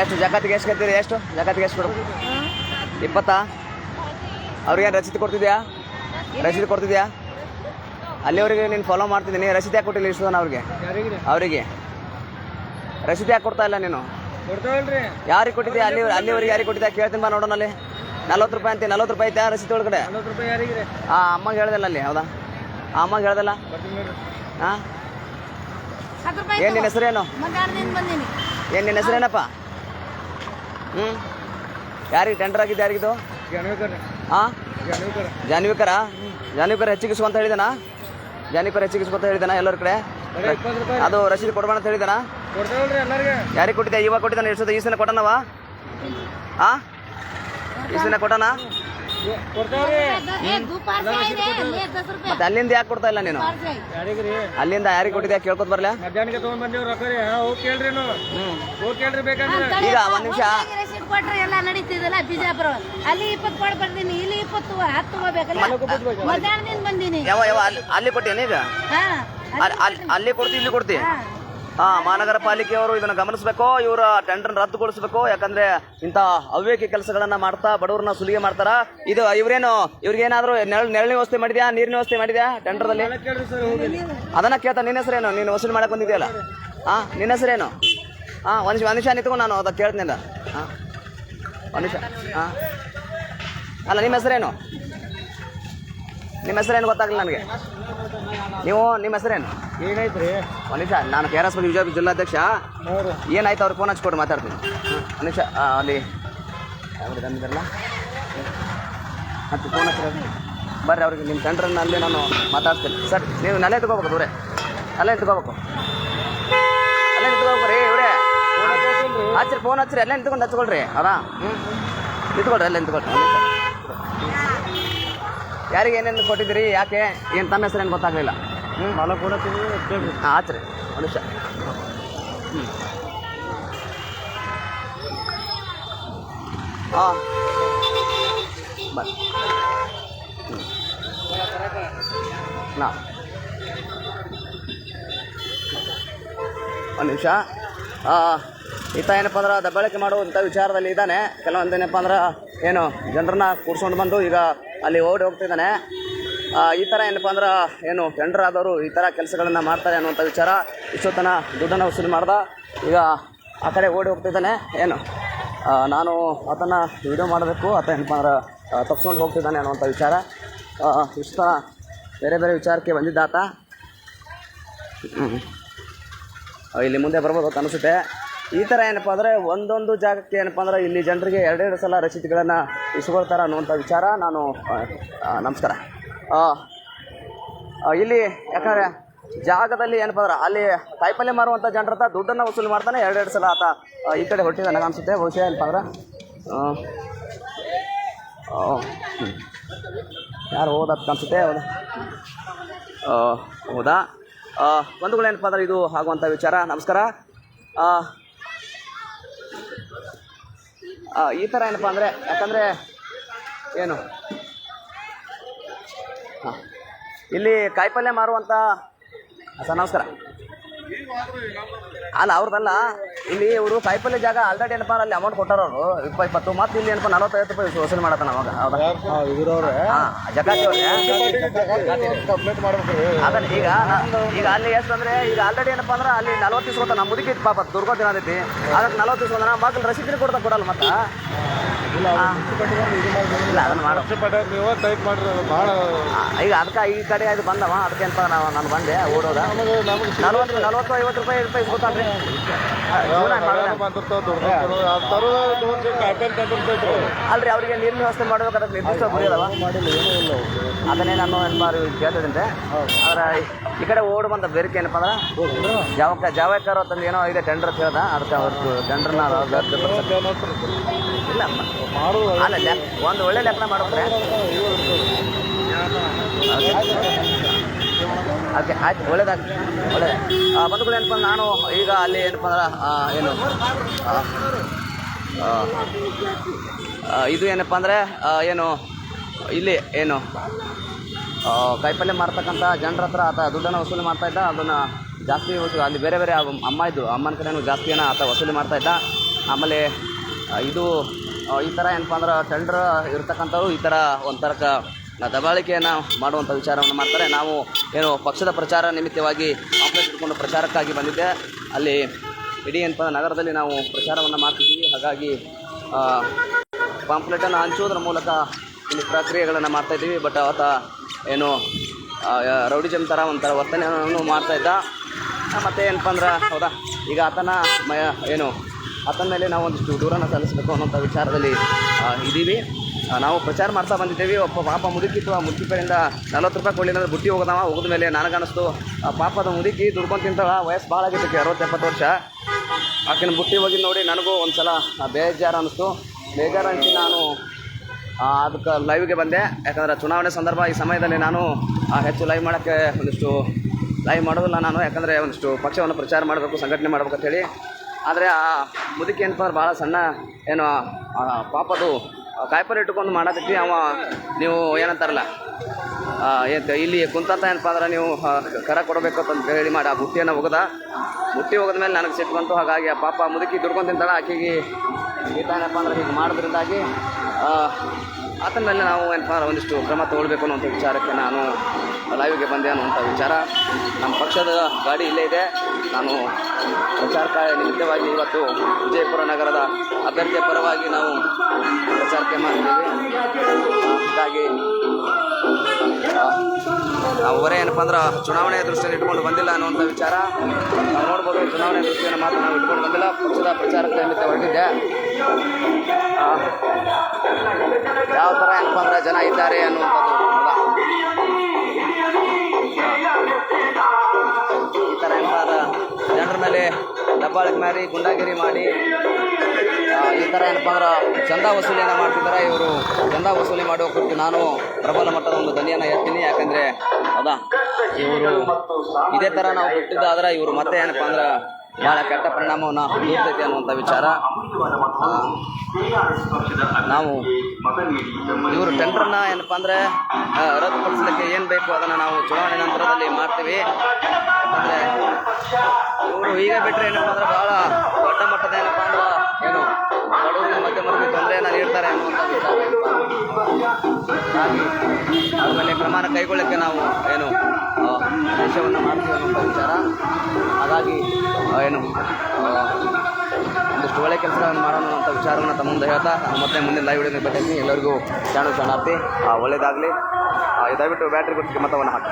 ಎಷ್ಟು ಜಗತ್ತಿಗೆ ಎಷ್ಟು ಕತ್ತೀರಿ ಎಷ್ಟು ಜಗತ್ತಿಗೆ ಎಷ್ಟು? ಕೊಡು ಇಪ್ಪತ್ತಾ? ಅವ್ರಿಗೆ ರಸೀದಿ ಕೊಡ್ತಿದ್ಯಾ? ರಸೀದಿ ಕೊಡ್ತಿದ್ಯಾ? ಅಲ್ಲಿವರೆಗೆ ನೀನು ಫಾಲೋ ಮಾಡ್ತಿದ್ದೀನಿ ರಸೀದಿ ಯಾಕೆ ಕೊಟ್ಟಿಲ್ಲ ಇಷ್ಟು ಅವ್ರಿಗೆ? ಅವರಿಗೆ. ರಸೀದಿ ಯಾಕೆ ಕೊಡ್ತಾ ಇಲ್ಲ ನೀನು? ಯಾರಿಗೆ ಕೊಟ್ಟಿದ್ಯಾ? ಅಲ್ಲಿ ಅಲ್ಲಿವರೆಗೆ ಯಾರಿಗೆ ಕೊಟ್ಟಿದ್ಯಾ? ಕೇಳ್ತೀನಿ ಬಾ ನೋಡೋಣ ಅಲ್ಲಿ. ನಲ್ವತ್ತು ರೂಪಾಯಿ ಅಂತೀನಿ ನಲ್ವತ್ತು ರೂಪಾಯಿ ಐತೆ ರಸೀದಿ ಒಳಗಡೆ? ಆ ಅಮ್ಮಗೆ ಹೇಳ್ದಲ್ಲ ಅಲ್ಲಿ ಹೌದಾ? ಆ ಅಮ್ಮಗೆ ಹೇಳ್ದಲ್ಲ? ಹಾಂ ಏನು ನಿನ್ನ ಹೆಸರೇನು? ಏನು ನಿನ್ನ ಹೆಸರೇನಪ್ಪ? ಹ್ಞೂ ಯಾರಿಗೆ ಟೆಂಡರ್ ಆಗಿದ್ದು ಯಾರಿಗಿದು? ಹಾಂ ಜಾನ್ವಿಕರ? ಜಾನ್ವಿಕರ ಹೆಚ್ಚಿಗಿಸ್ಕೊ ಅಂತ ಹೇಳಿದಾನ? ಜಾನ್ವಿಕರ ಹೆಚ್ಚಿಗಿಸ್ಕೊ ಅಂತ ಹೇಳಿದಾನ ಎಲ್ಲರ ಕಡೆ? ಅದು ರಶೀದ್ ಕೊಡ್ಬೇಡ ಅಂತ ಹೇಳಿದಾನ? ಯಾರಿಗೆ ಕೊಟ್ಟಿದ್ದೆ? ಇವಾಗ ಕೊಟ್ಟಿದ್ದಾನೆ ಎಷ್ಟು ಈ ಸಲ ಕೊಟ್ಟನವಾ? ಹಾಂ ಈ ಸಲ ಕೊಟ್ಟನ? ಮತ್ತೆ ಅಲ್ಲಿಂದ ಯಾಕೆ ಕೊಡ್ತಾ ಇಲ್ಲ ನೀನು? ಅಲ್ಲಿಂದ ಯಾರಿಗೆ ಕೊಟ್ಟಿದ್ಯಾ? ಕೇಳ್ಕೊತ ಬರ್ಲ? ಈಗ ಒಂದ್ ನಿಮಿಷ. ಕೊಟ್ರೆ ಎಲ್ಲ ನಡೀತಿದಲ್ಲ ಬಿಜಾಪುರ ಅಲ್ಲಿ ಇಪ್ಪತ್ತು ಕೊಡ್ ಬರ್ತೀನಿ ಇಲ್ಲಿ ಇಪ್ಪತ್ತು ಹತ್ತು ಮಧ್ಯಾಹ್ನದಿಂದ ಬಂದೀನಿ. ಯಾವ ಯಾವ ಅಲ್ಲಿ ಅಲ್ಲಿ ಕೊಟ್ಟೇನೆ ಈಗ? ಹಾ ಅಲ್ಲಿ ಕೊಡ್ತಿ ಇಲ್ಲಿ ಕೊಡ್ತಿ? ಮಹಾನಗರ ಪಾಲಿಕೆಯವರು ಇದನ್ನು ಗಮನಿಸಬೇಕು, ಇವರ ಟೆಂಡರ್ ರದ್ದುಗೊಳಿಸಬೇಕು. ಯಾಕಂದ್ರೆ ಇಂಥ ಅವ್ಯಕಿ ಕೆಲಸಗಳನ್ನ ಮಾಡ್ತಾ ಬಡವರನ್ನ ಸುಲಿಗೆ ಮಾಡ್ತಾರ. ಇದು ಇವ್ರೇನು, ಇವ್ರಿಗೇನಾದ್ರೂ ನೆರಳು, ನೆರಳಿನ ವ್ಯವಸ್ಥೆ ಮಾಡಿದ್ಯಾ, ನೀರಿನ ವ್ಯವಸ್ಥೆ ಮಾಡಿದ್ಯಾ ಟೆಂಡರ್ದಲ್ಲಿ ಅದನ್ನ ಕೇಳ್ತಾ ನಿನ್ನ ಹೆಸರೇನು? ನೀನು ವಸೂಲಿ ಮಾಡಕ್ ಬಂದಿದ್ಯಲ್ಲ? ಹಾ ನಿನ್ನ ಹೆಸರೇನು? ಹಾ ಒಂದು ನಿಮಿಷ ನಿಂತ್ಕೊಂಡು ನಾನು ಅದಕ್ಕೆ ಕೇಳ್ತೀನಿ ಹಾ ಒಂದು ಅಲ್ಲ, ನಿಮ್ಮ ಹೆಸರೇನು? ನಿಮ್ಮ ಹೆಸರೇನು ಗೊತ್ತಾಗಲ್ಲ ನನಗೆ? ನೀವು ನಿಮ್ಮ ಹೆಸರೇನು? ಏನಾಯ್ತ್ರಿ ಒಂದು ನಿಮಿಷ ನಾನು ಕೆ ಆರ್ ಎಸ್ ವಿಜಯ ಜಿಲ್ಲಾಧ್ಯಕ್ಷ. ಏನಾಯ್ತು ಅವ್ರಿಗೆ ಫೋನ್ ಹಚ್ಕೊಟ್ಟು ಮಾತಾಡ್ತೀನಿ. ಒಂದು ನಿಮಿಷ ಅಲ್ಲಿ. ಬಂದಿದ್ದಾರಲ್ಲ ಮತ್ತೆ ಫೋನ್ ಹಚ್ಚಿರೋದು? ಬರ್ರಿ ಅವ್ರಿಗೆ ನಿಮ್ಮ ಟೆಂಡ್ರಲ್ಲಿ ನಾನು ಮಾತಾಡ್ತೀನಿ. ಸರ್ ನೀವು ನಲ್ಲೇ ತಗೋಬೇಕು ದೂರೇ. ಅಲ್ಲೇ ತಗೋಬೇಕು ಅಲ್ಲೇ ತಗೋಬೇಕು ರೀ ಇವರೇ. ಹಚ್ಚಿರಿ ಫೋನ್ ಹಚ್ಚಿರಿ ಅಲ್ಲೇ ನಿಂತ್ಕೊಂಡು ಹಚ್ಕೊಳ್ರಿ ಅವ ಹ್ಞೂ ನಿಂತ್ಕೊಳ್ರಿ ಅಲ್ಲೇ ನಿಂತ್ಕೊಳ್ರಿ ಒಂದ್. ಯಾರಿಗೆ ಏನೇನು ಕೊಟ್ಟಿದ್ದೀರಿ ಯಾಕೆ ಏನು ತಮ್ಮ ಗೊತ್ತಾಗಲಿಲ್ಲ. ಮಾಲ ಕೊಡತ್ತೀನಿ ಕೇಳ್ರಿ ಹಾಂ ಆತ್ರಿ ಮನುಷ್ಯ ನಿಮಿಷ. ಹಾಂ. ಬರ್ರಿ ನಾ. ಒಂದು ನಿಮಿಷ. ಈತ ಏನಪ್ಪ ಅಂದ್ರೆ ದಬ್ಬಾಳಿಕೆ ಮಾಡುವಂಥ ವಿಚಾರದಲ್ಲಿ ಇದ್ದಾನೆ. ಕೆಲವೊಂದು ಏನಪ್ಪ ಅಂದ್ರೆ ಏನು ಜನರನ್ನ ಕೂರ್ಸ್ಕೊಂಡು ಬಂದು ಈಗ ಅಲ್ಲಿ ಓಡಿ ಹೋಗ್ತಿದ್ದಾನೆ ಈ ಥರ ಏನಪ್ಪ ಅಂದ್ರೆ ಏನು ಟೆಂಡರ್ ಆದವರು ಈ ಥರ ಕೆಲಸಗಳನ್ನು ಮಾಡ್ತಾರೆ ಅನ್ನುವಂಥ ವಿಚಾರ. ಇಷ್ಟೊತ್ತನ ದುಡ್ಡನ್ನು ವಸೂಲಿ ಮಾಡ್ದ. ಈಗ ಆ ಕಡೆ ಓಡಿ ಹೋಗ್ತಿದ್ದಾನೆ ಏನು ನಾನು ಆತನ ವಿಡಿಯೋ ಮಾಡಬೇಕು, ಆತ ಏನಪ್ಪ ಅಂದ್ರೆ ತಪ್ಸ್ಕೊಂಡು ಹೋಗ್ತಿದ್ದಾನೆ ಅನ್ನುವಂಥ ವಿಚಾರ. ಇಷ್ಟ ಬೇರೆ ಬೇರೆ ವಿಚಾರಕ್ಕೆ ಬಂದಿದ್ದಾತ. ಇಲ್ಲಿ ಮುಂದೆ ಬರ್ಬೋದು ಅಂತ ಅನಿಸುತ್ತೆ. ಈ ಥರ ಏನಪ್ಪ ಅಂದರೆ ಒಂದೊಂದು ಜಾಗಕ್ಕೆ ಏನಪ್ಪ ಅಂದರೆ ಇಲ್ಲಿ ಜನರಿಗೆ ಎರಡೆರಡು ಸಲ ರಸೀದಿಗಳನ್ನು ಇಸ್ಕೊಳ್ತಾರೆ ಅನ್ನುವಂಥ ವಿಚಾರ ನಾನು ನಮಸ್ಕಾರ. ಇಲ್ಲಿ ಯಾಕಂದರೆ ಜಾಗದಲ್ಲಿ ಏನಪ್ಪ ಅಂದ್ರೆ ಅಲ್ಲಿ ಕಾಯಿಪಲ್ಯ ಮಾರುವಂಥ ಜನರ ಹತ್ರ ದುಡ್ಡನ್ನು ವಸೂಲಿ ಮಾಡ್ತಾನೆ ಎರಡೆರಡು ಸಲ ಆತ ಈ ಕಡೆ ಹೊಟ್ಟಿದ್ದಾನೆ ಅನಿಸುತ್ತೆ ಬಹುಶಃ ಏನಪ್ಪ ಅಂದ್ರೆ. ಯಾರು ಹೋದತ್ ಅನಿಸುತ್ತೆ ಹೌದು? ಬಂಧುಗಳೇನಪ್ಪ ಅಂದ್ರೆ ಇದು ಆಗುವಂಥ ವಿಚಾರ. ನಮಸ್ಕಾರ. ಈ ಥರ ಏನಪ್ಪ ಅಂದರೆ ಯಾಕಂದರೆ ಏನು? ಹಾಂ. ಇಲ್ಲಿ ಕಾಯಿಪಲ್ಯ ಮಾರುವಂಥ ಸರ್ ನಮಸ್ಕಾರ. ಅಲ್ಲ ಅವ್ರದ್ದಲ್ಲ ಇಲ್ಲಿ ಇವರು ಕಾಯಿಪಲ್ಲೆ ಜಾಗ ಆಲ್ರೆಡಿ ಏನಪ್ಪ ಅಲ್ಲಿ ಅಮೌಂಟ್ ಕೊಟ್ಟಾರ ಅವರು. ಇಪ್ಪ ಇಪ್ಪತ್ತು ಮತ್ತೆ ಇಲ್ಲಿ ಏನಪ್ಪ ನಲವತ್ತೈದು ರೂಪಾಯಿ ವಸೂಲಿ ಮಾಡತ್ತಾನ ಅವಾಗ. ಹೌದಾ? ಅದನ್ನ ಈಗ ಈಗ ಅಲ್ಲಿ ಎಷ್ಟು ಅಂದ್ರೆ ಈಗ ಆಲ್ರೆಡಿ ಏನಪ್ಪ ಅಂದ್ರೆ ಅಲ್ಲಿ ನಲವತ್ತು ದಿವಸ ನಮ್ಮ ಮುದುಕಿ ಪಾಪ ದುರ್ಗೋ ದಿನ ಅದೈತಿ ಅದಕ್ಕೆ ನಲವತ್ತು ದಿವಸ ಅಂದ್ರೆ ಮಕ್ಳು ರಸೀದಿ ಕೊಡ್ತಾ ಕೊಡಲ್ಲ ಮತ್ತೆ? ಇಲ್ಲ ಅದನ್ನ ಮಾಡು. ನೀವು ಟೈಪ್ ಮಾಡ್ರಿ ಭಾಳ ಈಗ ಅದಕ್ಕೆ ಈ ಕಡೆ ಅದು ಬಂದವ ಅದಕ್ಕೆ ಅಂತ ನಾವು ನಾನು ಬಂದೆ ಓಡೋದ. ನಲ್ವತ್ತು ನಲ್ವತ್ತು ಐವತ್ತು ರೂಪಾಯಿ ರೂಪಾಯಿ ತಂದಿರ್ತೈತ್ರಿ ಅಲ್ರಿ ಅವ್ರಿಗೆ ನೀರಿನ ವ್ಯವಸ್ಥೆ ಮಾಡ್ಬೇಕು ಅದಕ್ಕೆ ನಿರ್ದಿಷ್ಟ ಗುರಿ ಅದಾವ ಏನೂ. ಅದನ್ನೇ ನಾನು ಏನಪ್ಪ ಕೇಳ್ತಿದ್ದೆ. ಆದ್ರೆ ಈ ಕಡೆ ಓಡ್ ಬಂದ ಬೇರಿಕೆ ಏನಪ್ಪ ಅಂದ್ರೆ ಜಾವಕ್ಕ ಜಾವಕಾರ ತಂದು ಏನೋ ಇದೆ ಟೆಂಡರ್ ಹೇಳ್ದ ಅದಕ್ಕೆ ಅವ್ರದ್ದು ಟೆಂಡರ್ನ ಇಲ್ಲ ಅಲ್ಲ ಒಂದು ಒಳ್ಳೆ ಲೆಕ್ಕನ ಮಾಡಿದ್ರೆ ಅದಕ್ಕೆ ಆಯ್ತು, ಒಳ್ಳೇದಾಗಿ ಬಂದು ಕೂಡ ಏನಪ್ಪ ನಾನು ಈಗ ಅಲ್ಲಿ ಏನಪ್ಪ ಅಂದ್ರೆ ಏನು ಇದು ಏನಪ್ಪ ಅಂದರೆ ಏನು, ಇಲ್ಲಿ, ಏನು ಕಾಯಿಪಲ್ಯ ಮಾರ್ತಕ್ಕಂಥ ಜನರ ಹತ್ರ ಆತ ದುಡ್ಡನ್ನು ವಸೂಲಿ ಮಾಡ್ತಾ ಇದ್ದ. ಅದನ್ನು ಜಾಸ್ತಿ ವಸೂಲಿ ಅಲ್ಲಿ ಬೇರೆ ಬೇರೆ ಅಮ್ಮ ಇದ್ದು. ಅಮ್ಮನ ಕಡೆಯೂ ಜಾಸ್ತಿಯನ್ನು ಆತ ವಸೂಲಿ ಮಾಡ್ತಾ ಇದ್ದ. ಆಮೇಲೆ ಇದು ಈ ಥರ ಏನಪ್ಪ ಅಂದ್ರೆ ಟೆಂಡ್ರ್ ಇರ್ತಕ್ಕಂಥವ್ರು ಈ ಥರ ಒಂಥರಕ ದಬಾಳಿಕೆಯನ್ನು ಮಾಡುವಂಥ ವಿಚಾರವನ್ನು ಮಾಡ್ತಾರೆ. ನಾವು ಏನು ಪಕ್ಷದ ಪ್ರಚಾರ ನಿಮಿತ್ತವಾಗಿ ಕಾಂಪ್ಲೆಕ್ಸ್ ಇಟ್ಕೊಂಡು ಪ್ರಚಾರಕ್ಕಾಗಿ ಬಂದಿದ್ದೆ. ಅಲ್ಲಿ ಇಡೀ ಏನಪ್ಪ ನಗರದಲ್ಲಿ ನಾವು ಪ್ರಚಾರವನ್ನು ಮಾಡ್ತಿದ್ದೀವಿ. ಹಾಗಾಗಿ ಪಾಂಪ್ಲೆಟನ್ನು ಹಂಚುವುದರ ಮೂಲಕ ಇಲ್ಲಿ ಪ್ರಕ್ರಿಯೆಗಳನ್ನು ಮಾಡ್ತಾಯಿದ್ದೀವಿ ಬಟ್ ಆತ ಏನು ರೌಡಿಜಮ್ ಥರ ಒಂಥರ ವರ್ತನೆಯನ್ನು ಮಾಡ್ತಾ ಇದ್ದ ಮತ್ತು ಏನಪ್ಪ ಅಂದ್ರೆ, ಹೌದಾ? ಈಗ ಆತನ ಮಯ, ಏನು, ಆತನ ಮೇಲೆ ನಾವು ಒಂದಿಷ್ಟು ದೂರನ ಸಲ್ಲಿಸಬೇಕು ಅನ್ನೋಂಥ ವಿಚಾರದಲ್ಲಿ ಇದ್ದೀವಿ. ನಾವು ಪ್ರಚಾರ ಮಾಡ್ತಾ ಬಂದಿದ್ದೇವೆ. ಒಬ್ಬ ಪಾಪ ಮುದುಕಿತ್ತು. ಆ ಮುದುಕಿ ಕಡೆಯಿಂದ ನಲ್ವತ್ತು ರೂಪಾಯಿ ಕೊಡಲಿಲ್ಲ ಬುಟ್ಟಿ ಹೋಗೋದವ? ಹೋಗಿದ ಮೇಲೆ ನನಗನ್ನಿಸ್ತು ಆ ಪಾಪದ ಮುದುಕಿ ದುಡ್ಕೊಂಡು ತಿಂತಾಳ. ವಯಸ್ಸು ಭಾಳ ಆಗಿತ್ತು ಅರವತ್ತೆಪ್ಪತ್ತು ವರ್ಷ. ಆಕಿನ ಬುಟ್ಟಿ ಹೋಗಿದ್ದು ನೋಡಿ ನನಗೂ ಒಂದು ಸಲ ಬೇಜಾರು ಅನ್ನಿಸ್ತು ಬೇಜಾರು ಅನಿಸಿ ನಾನು ಅದಕ್ಕೆ ಲೈವ್ಗೆ ಬಂದೆ. ಯಾಕಂದರೆ ಚುನಾವಣೆ ಸಂದರ್ಭ ಈ ಸಮಯದಲ್ಲಿ ನಾನು ಹೆಚ್ಚು ಲೈವ್ ಮಾಡೋಕ್ಕೆ ಒಂದಿಷ್ಟು ಲೈವ್ ಮಾಡೋದಿಲ್ಲ ನಾನು. ಯಾಕಂದರೆ ಒಂದಿಷ್ಟು ಪಕ್ಷವನ್ನು ಪ್ರಚಾರ ಮಾಡಬೇಕು, ಸಂಘಟನೆ ಮಾಡಬೇಕು ಅಂತೇಳಿ ಆದರೆ ಆ ಮುದುಕಿ ಏನಪ್ಪ ಅಂದ್ರೆ ಭಾಳ ಸಣ್ಣ, ಏನು ಪಾಪದು ಕಾಯಿಪಲ್ಲೆ ಇಟ್ಕೊಂಡು ಮಾಡತೈತಿ ಅವ ನೀವು ಏನಂತಾರಲ್ಲ ಏನು ಇಲ್ಲಿ ಕುಂತಂತ ಏನಪ್ಪ ಅಂದ್ರೆ ನೀವು ಕರ ಕೊಡಬೇಕು ಅಂತ ಹೇಳಿ ಮಾಡಿ ಆ ಬುಟ್ಟಿಯನ್ನು ಹೋಗದ ಬುಟ್ಟಿ ಹೋಗದ ಮೇಲೆ ನನಗೆ ಸಿಟ್ಟು ಬಂತು. ಹಾಗಾಗಿ ಆ ಪಾಪ ಮುದುಕಿ ದುಡ್ಕೊಂಡು ತಿಂತಾಳೆ. ಆಕೆಗೆ ಏನಪ್ಪ ಅಂದ್ರೆ ಹೀಗೆ ಮಾಡೋದ್ರಿಂದಾಗಿ ಆತನ ಮೇಲೆ ನಾವು ಏನಪ್ಪ ಒಂದಿಷ್ಟು ಕ್ರಮ ತಗೊಳ್ಬೇಕು ಅನ್ನೋಂಥ ವಿಚಾರಕ್ಕೆ ನಾನು ಲೈವ್ಗೆ ಬಂದೆ ಅನ್ನುವಂಥ ವಿಚಾರ. ನಮ್ಮ ಪಕ್ಷದ ಗಾಡಿ ಇಲ್ಲೇ ಇದೆ. ನಾನು ಪ್ರಚಾರಕ್ಕೆ ನಿಮಿತ್ತವಾಗಿ ಇವತ್ತು ವಿಜಯಪುರ ನಗರದ ಅಭ್ಯರ್ಥಿಯ ಪರವಾಗಿ ನಾವು ಪ್ರಚಾರಕ್ಕೆ ಮಾಡ್ತೀವಿ ಹಾಗಾಗಿ ನಾವು ಹೊರೆ ಏನಪ್ಪ ಅಂದ್ರೆ ಚುನಾವಣೆಯ ದೃಷ್ಟಿಯನ್ನು ಇಟ್ಕೊಂಡು ಬಂದಿಲ್ಲ ಅನ್ನುವಂಥ ವಿಚಾರ. ನಾವು ನೋಡ್ಬೋದು ಚುನಾವಣೆ ದೃಷ್ಟಿಯನ್ನು ಮಾತ್ರ ನಾವು ಇಟ್ಕೊಂಡು ಬಂದಿಲ್ಲ. ಪಕ್ಷದ ಪ್ರಚಾರಕ್ಕೆ ನಿಮಿತ್ತ ಹೊರಟಿದ್ದೆ ಯಾವ ಥರ ಅಂದ್ರೆ ಜನ ಇದ್ದಾರೆ ಅನ್ನುವಂಥದ್ದು ಈ ಥರ ಏನಪ್ಪ ಜನರ ಮೇಲೆ ದಬ್ಬಾಳಿಕೆ ಮಾಡಿ, ಗುಂಡಾಗಿರಿ ಮಾಡಿ ಈ ಥರ ಏನಪ್ಪ ಅಂದ್ರೆ ಚಂದ ವಸೂಲಿಯನ್ನು ಮಾಡ್ತಿದ್ದಾರೆ? ಇವರು ಚಂದ ವಸೂಲಿ ಮಾಡುವ ಕುರಿತು ನಾನು ಪ್ರಬಲ ಮಟ್ಟದ ಒಂದು ಧ್ವನಿಯನ್ನು ಎತ್ತೀನಿ. ಯಾಕಂದರೆ, ಹೌದಾ? ಇವರು ಇದೇ ಥರ ನಾವು ಬಿಟ್ಟಿದ್ದಾದ್ರೆ ಇವರು ಮತ್ತೆ ಏನಪ್ಪ ಅಂದ್ರೆ ಭಾಳ ಕೆಟ್ಟ ಪರಿಣಾಮವನ್ನು ಬೀರ್ತೈತಿ ಅನ್ನುವಂಥ ವಿಚಾರ. ನಾವು ಇವರು ಟೆಂಡರ್ನ ಏನಪ್ಪ ಅಂದರೆ ರದ್ದುಪಡಿಸಲಿಕ್ಕೆ ಏನು ಬೇಕು ಅದನ್ನು ನಾವು ಚುನಾವಣೆ ನಂತರದಲ್ಲಿ ಮಾಡ್ತೀವಿ. ಯಾಕಂದರೆ ಇವರು ಈಗ ಬಿಟ್ಟರೆ ಏನಪ್ಪ ಅಂದರೆ ಭಾಳ ದೊಡ್ಡ ಮಟ್ಟದ ಏನಪ್ಪ ಅಂದ್ರೆ ಏನು ಬಡವರಿಗೆ ಮಧ್ಯಮರಿಗೆ ತೊಂದರೆಯನ್ನು ನೀಡ್ತಾರೆ ಅನ್ನುವಂಥ ವಿಚಾರ. ಆಮೇಲೆ ಪ್ರಮಾಣ ಕೈಗೊಳ್ಳಕ್ಕೆ ನಾವು ಏನು ದೇಶವನ್ನು ಮಾಡ್ತೀವಿ ಅನ್ನುವಂಥ ವಿಚಾರ. ಹಾಗಾಗಿ ಏನು ಒಂದಿಷ್ಟು ಒಳ್ಳೆ ಕೆಲಸಗಳನ್ನು ಮಾಡೋಣ ಅಂತ ವಿಚಾರವನ್ನು ತಮ್ಮ ಮುಂದೆ ಹೇಳ್ತಾ ಮತ್ತೆ ಮುಂದಿನ ಲೈವ್ ವಿಡಿಯೋ ಬರ್ತೀನಿ ಎಲ್ಲರಿಗೂ ಚಾಣು ಆ, ಒಳ್ಳೇದಾಗಲಿ. ದಯವಿಟ್ಟು ಬ್ಯಾಟ್ರಿ ಕೊಟ್ಟಿಗೆ ಮತವನ್ನು ಹಾಕಿ.